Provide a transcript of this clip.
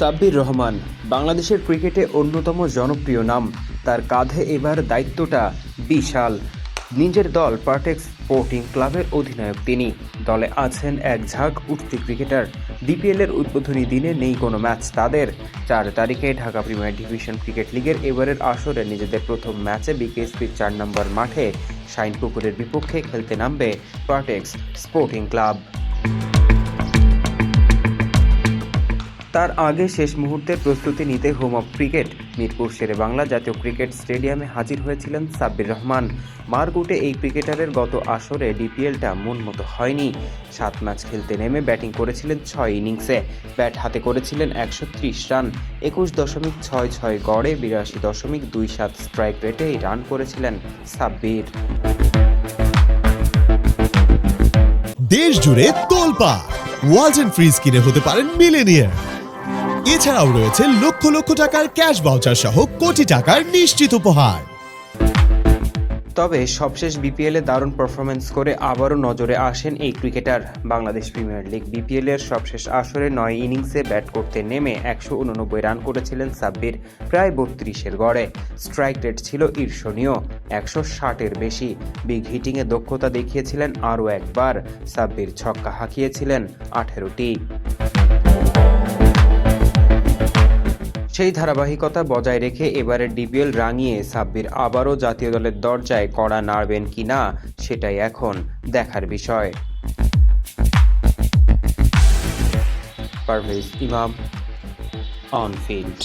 সাব্বির রহমান, বাংলাদেশের ক্রিকেটে অন্যতম জনপ্রিয় নাম। তার কাঁধে এবার দায়িত্বটা বিশাল। নিজের দল পার্টেক্স স্পোর্টিং ক্লাবের অধিনায়ক তিনি। দলে আছেন এক ঝাঁক উঠতি ক্রিকেটার। বিপিএলের উদ্বোধনী দিনে নেই কোনো ম্যাচ তাদের। চার তারিখে ঢাকা প্রিমিয়ার ডিভিশন ক্রিকেট লিগের এবারের আসরে নিজেদের প্রথম ম্যাচে বিকেএসপির চার নম্বর মাঠে শাইন শাইনপুকুরের বিপক্ষে খেলতে নামবে পার্টেক্স স্পোর্টিং ক্লাব। তার আগে শেষ মুহূর্তের প্রস্তুতি নিতে home of cricket, Mirpur Shere Bangla জাতীয় ক্রিকেট স্টেডিয়ামে হাজির হয়েছিলেন সাব্বির রহমান। মারগুটে এই ক্রিকেটারের গত আসরে ডিপিএলটা মন মতো হয়নি। সাত ম্যাচ খেলতে নেমে ব্যাটিং করেছিলেন ছয় ইনিংসে। ব্যাট হাতে করেছিলেন একশো ত্রিশ রান। একুশ দশমিক ছয় ছয় গড়ে বিরাশি দশমিক দুই সাত স্ট্রাইক রেটে রান করেছিলেন সাব্বির। দেশ জুড়ে তোলপা ওয়ালটন ফ্রিজ কিনে হতে পারেন মিলেনিয়ার এছাড়াও রয়েছে লক্ষ লক্ষ টাকার ক্যাশ ভাউচার সহ কোটি টাকার নিশ্চিত উপহার। তবে সবশেষ বিপিএলে দারুণ পারফরমেন্স করে আবারও নজরে আসেন এই ক্রিকেটার। বাংলাদেশ প্রিমিয়ার লিগ বিপিএল এর সবশেষ আসরে নয় ইনিংসে ব্যাট করতে নেমে একশো উননব্বই রান করেছিলেন সাব্বির প্রায় বত্রিশের গড়ে। স্ট্রাইক রেট ছিল ঈর্ষণীয়, একশো ষাটের বেশি। বিগ হিটিংয়ে দক্ষতা দেখিয়েছিলেন আরও একবার। সাব্বির ছক্কা হাঁকিয়েছিলেন আঠেরোটি। সেই ধারাবাহিকতা বজায় রেখে এবারে ডিবিএল রাঙিয়ে সাব্বির আবারও জাতীয় দলের দরজায় কড়া নাড়বেন কি না, সেটাই এখন দেখার বিষয়। পারভেজ ইমাম অন ফিল্ড